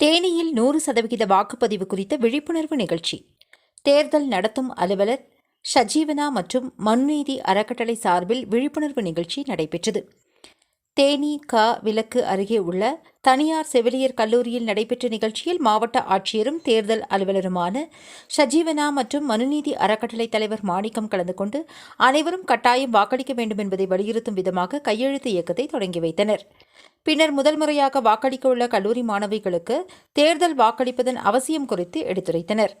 தேனியில் நூறு சதவிகித வாக்குப்பதிவு குறித்த விழிப்புணர்வு நிகழ்ச்சி. தேர்தல் நடத்தும் அலுவலர் சஜீவனா மற்றும் மனுநீதி அறக்கட்டளை சார்பில் விழிப்புணர்வு நிகழ்ச்சி நடைபெற்றது. தேனி க விலக்கு அருகே உள்ள தனியார் செவிலியர் கல்லூரியில் நடைபெற்ற நிகழ்ச்சியில் மாவட்ட ஆட்சியரும் தேர்தல் அலுவலருமான சஜீவனா மற்றும் மனுநீதி அறக்கட்டளை தலைவர் மாணிக்கம் கலந்து கொண்டு அனைவரும் கட்டாயம் வாக்களிக்க வேண்டும் என்பதை வலியுறுத்தும் விதமாக கையெழுத்து இயக்கத்தை தொடங்கி வைத்தனர். பின்னர் முதல் முறையாக வாக்களிக்க உள்ள கல்லூரி மாணவிகளுக்கு தேர்தல் வாக்களிப்பதன் அவசியம் குறித்து எடுத்துரைத்தனர்.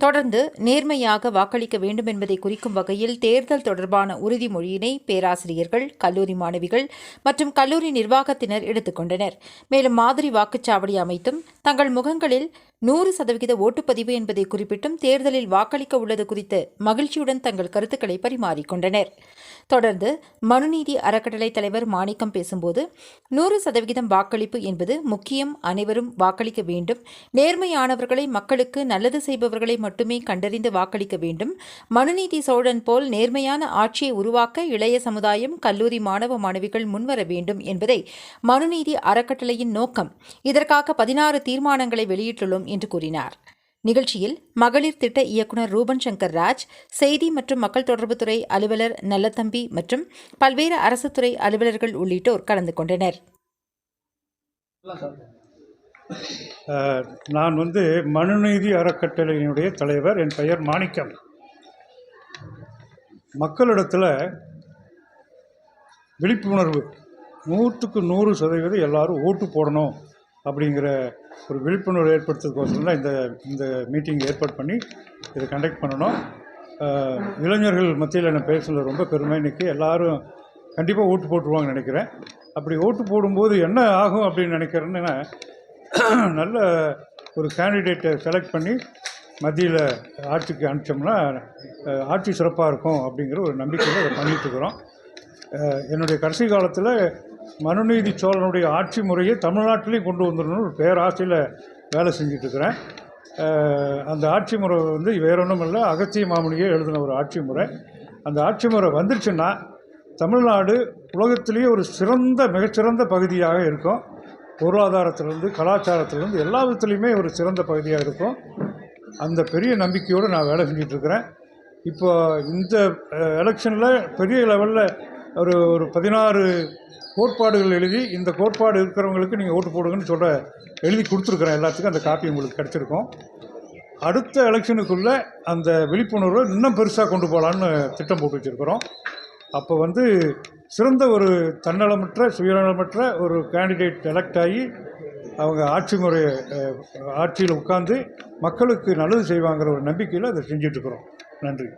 தொடர்ந்து நேர்மையாக வாக்களிக்க வேண்டும் என்பதை குறிக்கும் வகையில் தேர்தல் தொடர்பான உறுதிமொழியினை பேராசிரியர்கள் கல்லூரி மாணவிகள் மற்றும் கல்லூரி நிர்வாகத்தினர் எடுத்துக்கொண்டனர் மேலும் மாதிரி வாக்குச்சாவடி அமைத்தும் தங்கள் முகங்களில் நூறு சதவிகித ஓட்டுப்பதிவு என்பதை குறிப்பிட்டும் தேர்தலில் வாக்களிக்க உள்ளது குறித்து மகிழ்ச்சியுடன் தங்கள் கருத்துக்களை பரிமாறிக்கொண்டனர். தொடர்ந்து மனுநீதி அறக்கட்டளை தலைவர் மாணிக்கம் பேசும்போது நூறு சதவிகிதம் வாக்களிப்பு என்பது முக்கியம். அனைவரும் வாக்களிக்க வேண்டும். நேர்மையானவர்களை மக்களுக்கு நல்லது செய்பவர்களை மட்டுமே கண்டறிந்து வாக்களிக்க வேண்டும். மனுநீதி சோழன் போல் நேர்மையான ஆட்சியை உருவாக்க இளைய சமுதாயம் கல்லூரி மாணவ மாணவிகள் முன்வர வேண்டும் என்பதை மனுநீதி அறக்கட்டளையின் நோக்கம். இதற்காக பதினாறு தீர்மானங்களை வெளியிட்டுள்ளோம் என்று கூறினார். நிகழ்ச்சியில் மகளிர் திட்ட இயக்குனர் ரூபன் சங்கர் ராஜ் செய்தி மற்றும் மக்கள் தொடர்புத்துறை அலுவலர் நல்லதம்பி மற்றும் பல்வேறு அரசு துறை அலுவலர்கள் உள்ளிட்டோர் கலந்து கொண்டனர். நான் வந்து மனுநீதி அறக்கட்டளையினுடைய தலைவர். என் பெயர் மாணிக்கம். மக்களிடத்தில் விழிப்புணர்வு நூற்றுக்கு நூறு சதவீதம் எல்லாரும் ஓட்டு போடணும். அப்படிங்கிற ஒரு விழிப்புணர்வு ஏற்படுத்துறதுக்கோசரம் தான் இந்த இந்த மீட்டிங் ஏற்பாடு பண்ணி இதை கண்டக்ட் பண்ணணும். இளைஞர்கள் மத்தியில் நான் பேசுனது ரொம்ப பெருமை. இன்றைக்கி எல்லோரும் கண்டிப்பாக ஓட்டு போட்டுருவாங்கன்னு நினைக்கிறேன். அப்படி ஓட்டு போடும்போது என்ன ஆகும் அப்படின்னு நினைக்கிறேன்னா நல்ல ஒரு கேண்டிடேட்டை செலக்ட் பண்ணி மத்தியில் ஆட்சிக்கு அனுப்பிச்சோம்னா ஆட்சி சிறப்பாக இருக்கும் அப்படிங்கிற ஒரு நம்பிக்கையில் அதை பண்ணிகிட்ருக்குறோம் என்னுடைய கடைசி காலத்தில் மனுநீதி சோழனுடைய ஆட்சி முறையை தமிழ்நாட்டிலையும் கொண்டு வந்துடணும்னு ஒரு பேராசையில் வேலை செஞ்சிட்ருக்கிறேன். அந்த ஆட்சி முறை வந்து வேற ஒன்றும் இல்லை அகத்திய மாமுனியே எழுதின ஒரு ஆட்சி முறை. அந்த ஆட்சி முறை வந்துருச்சுன்னா தமிழ்நாடு உலகத்திலேயே ஒரு சிறந்த மிகச்சிறந்த பகுதியாக இருக்கும். பொருளாதாரத்திலேருந்து கலாச்சாரத்திலேருந்து எல்லா விதத்துலேயுமே ஒரு சிறந்த பகுதியாக இருக்கும். அந்த பெரிய நம்பிக்கையோடு நான் வேலை செஞ்சிட்ருக்கிறேன். இப்போ இந்த எலெக்ஷனில் பெரிய லெவலில் ஒரு ஒரு பதினாறு கோட்பாடுகள் எழுதி இந்த கோட்பாடு இருக்கிறவங்களுக்கு நீங்கள் ஓட்டு போடுங்கன்னு சொல்ல எழுதி கொடுத்துருக்குறேன் எல்லாத்துக்கும் அந்த காப்பி உங்களுக்கு கிடச்சிருக்கும். அடுத்த எலெக்ஷனுக்குள்ளே அந்த விழிப்புணர்வை இன்னும் பெருசாக கொண்டு போகலான்னு திட்டம் போட்டு வச்சுருக்குறோம். அப்போ வந்து சிறந்த ஒரு தன்னலமற்ற சுயநலமற்ற ஒரு கேண்டிடேட் எலெக்ட் ஆகி அவங்க ஆட்சி முறை ஆட்சியில் உட்காந்து மக்களுக்கு நல்லது செய்வாங்கிற ஒரு நம்பிக்கையில் அதை செஞ்சிட்ருக்குறோம் நன்றி.